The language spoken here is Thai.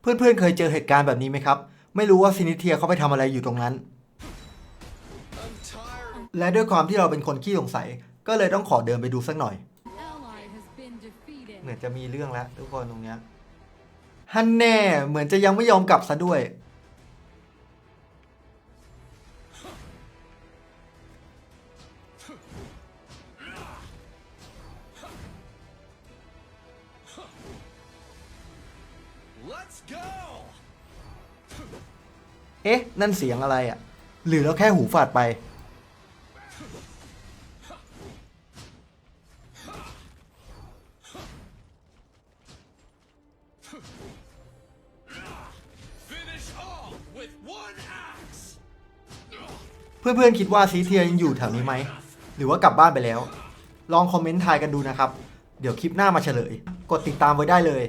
เพื่อนๆเคยเจอเหตุการณ์แบบนี้ไหมครับ ไม่รู้ว่าซินิเทียเขาไปทำอะไรอยู่ตรงนั้น และด้วยความที่เราเป็นคนขี้สงสัย ก็เลยต้องขอเดินไปดูสักหน่อย ally has been defeated. เหมือนจะมีเรื่องแล้วทุกคนตรงเนี้ยฮันแน่เหมือนจะยังไม่ยอมกลับซะด้วย เอ๊ะ นั่นเสียงอะไรอะ่ะ หรือเราแค่หูฝาดไป Finish all with one axe! เพื่อนๆคิดว่าซีเทียยังอยู่แถวนี้ไหม หรือว่ากลับบ้านไปแล้ว ลองคอมเมนต์ทายกันดูนะครับ เดี๋ยวคลิปหน้ามาเฉลย กดติดตามไว้ได้เลย